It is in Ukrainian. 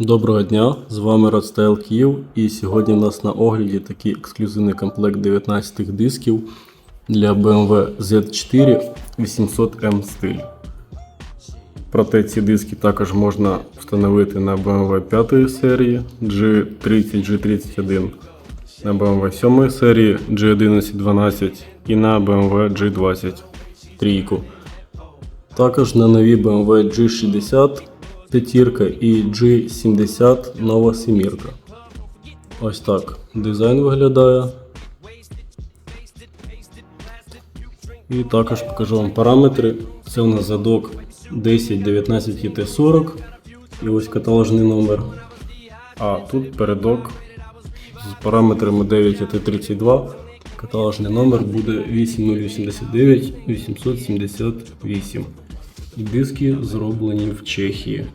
Доброго дня, з вами Родстайл Київ і сьогодні у нас на огляді такий ексклюзивний комплект 19 дисків для BMW Z4 800M стиль. Проте ці диски також можна встановити на BMW 5 серії G30, G31, на BMW 7 серії G1112 і на BMW G20 трійку. Також на нові BMW G60 п'ятірка і G70 нова семірка. Ось так дизайн виглядає. І також покажу вам параметри. Це у нас задок 10, 19 і Т40. І ось каталожний номер. А тут передок з параметрами 9 і Т32. Каталожний номер буде 8089 878. Диски зроблені в Чехії.